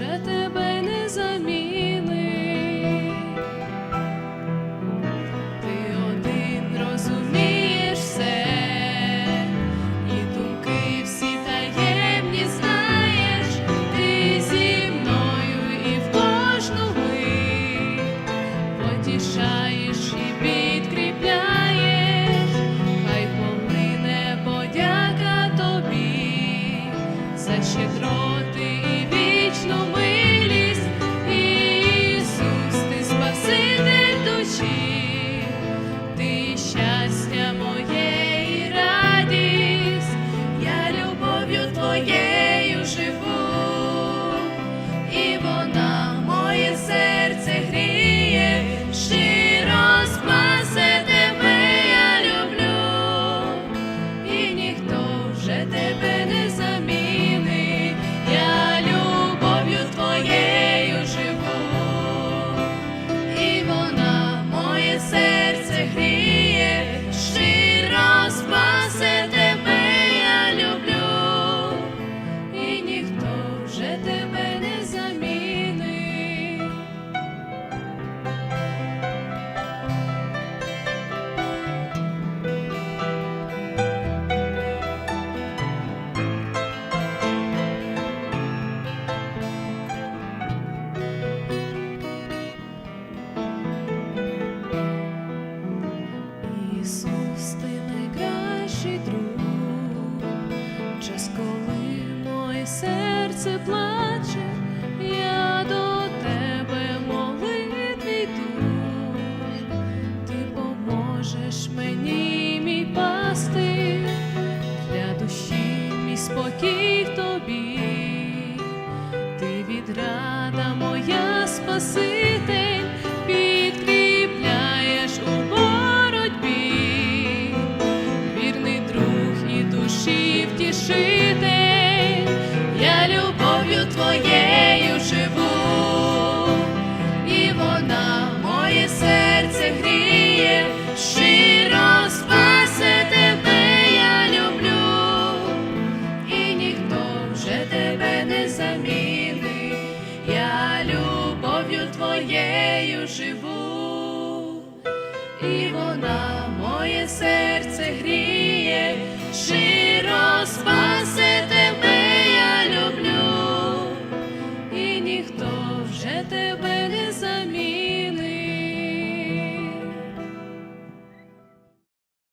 вже тебе не замість. спокій в тобі, ти відрада моя спаси. тебе.